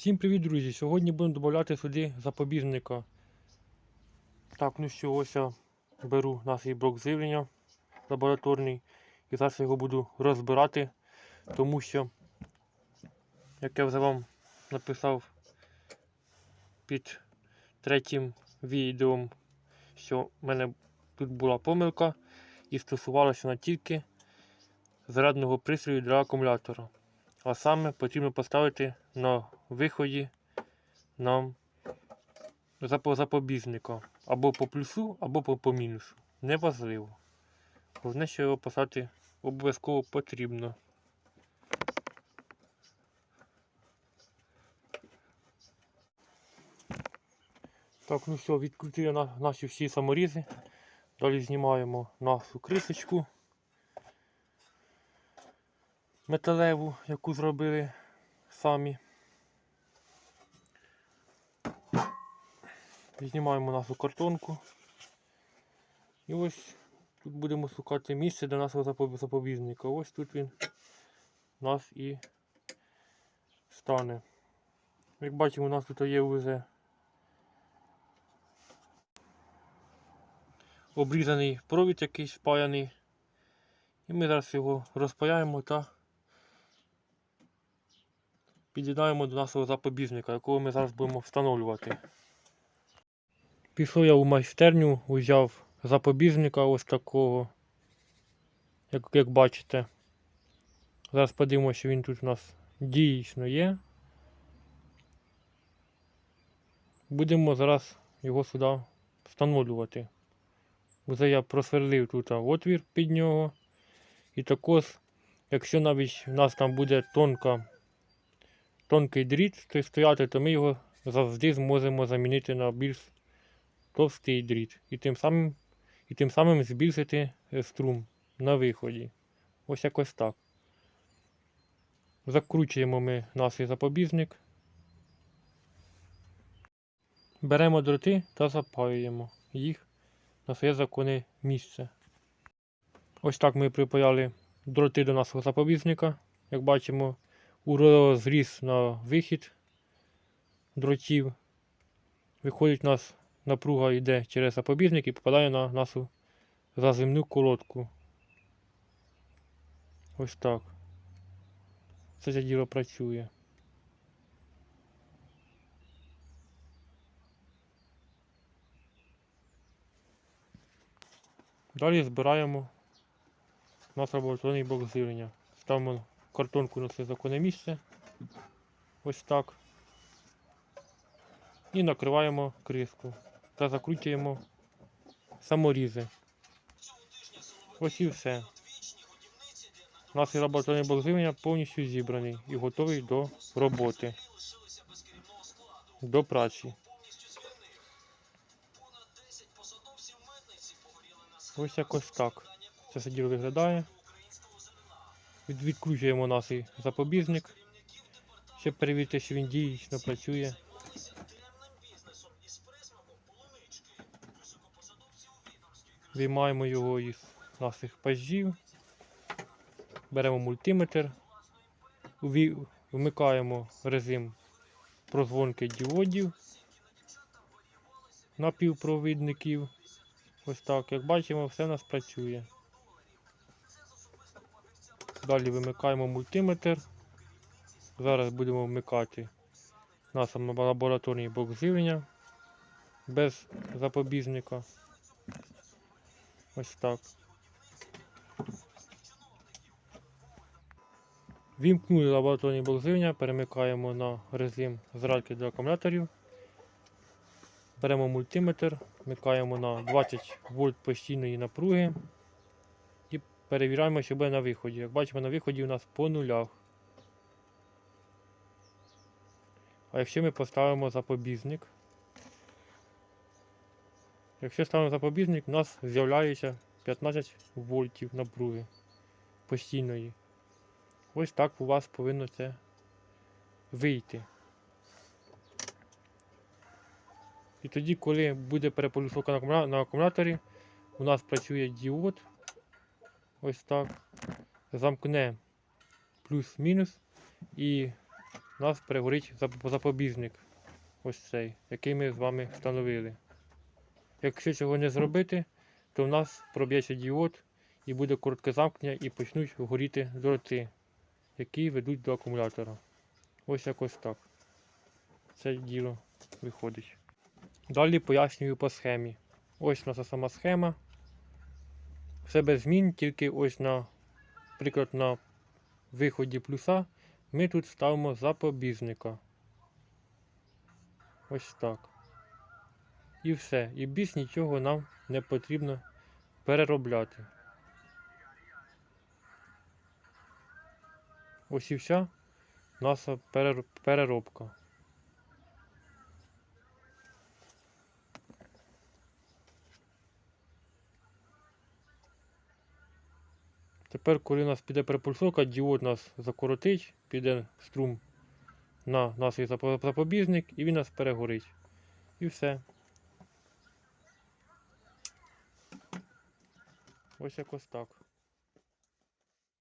Всім привіт, друзі! Сьогодні будемо додати сюди запобіжника. Так, ну що, ось я беру наш блок живлення лабораторний і зараз його буду розбирати, тому що, як я вже вам написав під третім відео, що в мене тут була помилка і стосувалося вона тільки зарядного пристрою для акумулятора. А саме потрібно поставити на виході нам запобіжника або по плюсу, або по, мінусу. Неважливо. Головне, що його поставити обов'язково потрібно. Так, ну все, на, наші всі саморізи. Далі знімаємо нашу крисочку металеву, яку зробили самі. Знімаємо нашу картонку. І ось тут будемо шукати місце для нашого запобіжника. Ось тут він у нас і стане. Як бачимо, у нас тут є вже обрізаний провід якийсь впаяний. І ми зараз його розпаяємо та під'єднаємо до нашого запобіжника, якого ми зараз будемо встановлювати. Пішов я у майстерню, взяв запобіжника ось такого, як, як бачите. Зараз подивимося, що він тут у нас дійсно є. Будемо зараз його сюди встановлювати. Вже я просверлив тут отвір під нього. І також, якщо навіть в нас там буде тонка, тонкий дріт той стояти, то ми його завжди зможемо замінити на більш товстий дріт. І тим самим, і тим самим збільшити е, струм на виході. Ось якось так. Закручуємо ми наш запобіжник. Беремо дроти та запаюємо їх на своє законне місце. Ось так ми припаяли дроти до нашого запобіжника. Як бачимо, у розріз на вихід дротів. Виходить, у нас напруга йде через запобіжник і попадає на нашу заземну колодку. Ось так. Це це діло працює. Далі збираємо наш лабораторний блок живлення. Ставимо картонку на законне місце. Ось так. І накриваємо кришку та закручуємо саморізи. Ось і все. Наш лабораторний блок живлення повністю зібраний і готовий до роботи. До праці. Ось якось так. Це діло виглядає. Від, відкручуємо наш запобіжник, щоб перевірити, що він дійсно працює. Виймаємо його із наших пажів. Беремо мультиметр, вмикаємо режим прозвонки діодів напівпровідників. Ось так, як бачимо, все у нас працює. Далі вимикаємо мультиметр. Зараз будемо вмикати наш лабораторний блок живлення без запобіжника. Ось так. Вімкнули лабораторний блок живлення, перемикаємо на режим зарядки для акумуляторів. Беремо мультиметр, вмикаємо на 20 вольт постійної напруги перевіряємо, що буде на виході. Як бачимо, на виході у нас по нулях. А якщо ми поставимо запобіжник, якщо ставимо запобіжник, у нас з'являється 15 вольтів напруги постійної. Ось так у вас повинно це вийти. І тоді, коли буде переполюсовка на акумуляторі, у нас працює діод. Ось так. Замкне плюс-мінус. І у нас перегорить запобіжник. Ось цей, який ми з вами встановили. Якщо цього не зробити, то в нас проб'ється діод і буде коротке замкнення і почнуть горіти дроти, які ведуть до акумулятора. Ось якось так. Це діло виходить. Далі пояснюю по схемі. Ось наша сама схема. Все без змін, тільки ось на, наприклад, на виході плюса ми тут ставимо запобіжника. Ось так. І все. І більш нічого нам не потрібно переробляти. Ось і вся наша переробка. Тепер, коли у нас піде перепульсовка, діод нас закоротить, піде струм на наш запобіжник і він нас перегорить. І все. Ось якось так.